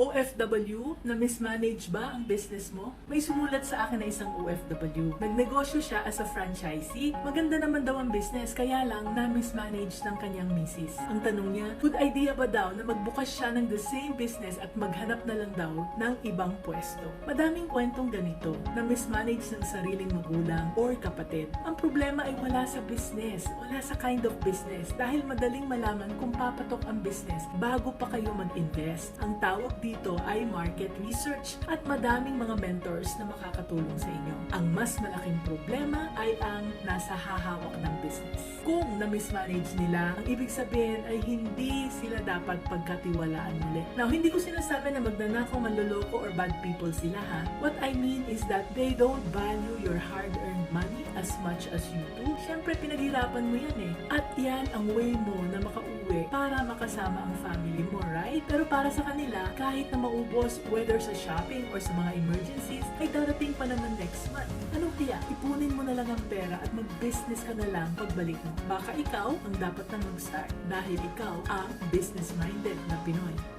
OFW na mismanage ba ang business mo? May sumulat sa akin na isang OFW. Nagnegosyo siya as a franchisee. Maganda naman daw ang business, kaya lang na-mismanage ng kanyang misis. Ang tanong niya, good idea ba daw na magbukas siya ng the same business at maghanap na lang daw ng ibang pwesto? Madaming kwentong ganito na mismanage ng sariling magulang or kapatid. Ang problema ay wala sa business, wala sa kind of business dahil madaling malaman kung papatok ang business bago pa kayo mag-invest. Ang tawag dito ay market research at madaming mga mentors na makakatulong sa inyo. Ang mas malaking problema ay ang nasa hahawak ng business. Kung na-mismanage nila, ang ibig sabihin ay hindi sila dapat pagkatiwalaan muli. Now, hindi ko sinasabi na magnanakaw, manloloko, or bad people sila ha. What I mean is that they don't value your hard-earned as much as you do. Siyempre, pinaghirapan mo yan eh. At yan ang way mo na makauwi para makasama ang family mo, right? Pero para sa kanila, kahit na maubos, whether sa shopping or sa mga emergencies, ay darating pa naman next month. Anong kaya? Ipunin mo na lang ang pera at mag-business ka na lang pagbalik mo. Baka ikaw ang dapat na mag-start dahil ikaw ang business-minded na Pinoy.